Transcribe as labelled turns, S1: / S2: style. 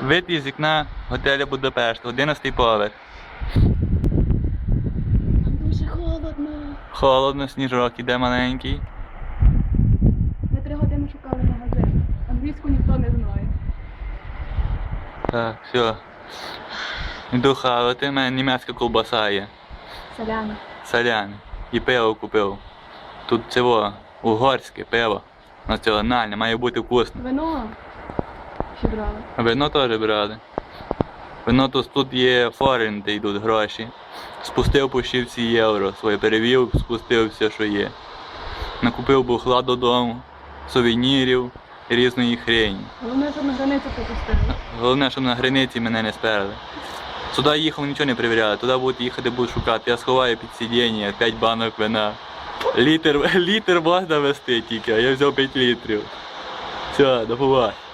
S1: Вид із вікна готелю Будапешт, 11 поверх.
S2: Нам дуже холодно.
S1: Холодно, сніжок іде маленький.
S2: Ми три години шукали магазин. Англійську ніхто не знає.
S1: Так, все. Йду хавати, в мене німецька ковбаса є.
S2: Соляна.
S1: Соляне. І пиво купив. Тут цього, угорське пиво. Національне, має бути вкусно.
S2: Вино. Ще брали.
S1: Вино теж брали. Вино тут, тут є форин, де йдуть гроші. Спустив по всі євро своє перевів, спустив все, що є. Накупив бухла додому, сувенірів і різної хрені.
S2: Головне, щоб на границю пропустили.
S1: Головне, щоб на границі мене не сперли. Сюди їхав, нічого не перевіряли, туди будуть їхати, будуть шукати. Я сховаю під сидіння 5 банок вина. Літр, літр можна вести тільки, а я взяв 5 літрів. Все, до побачення.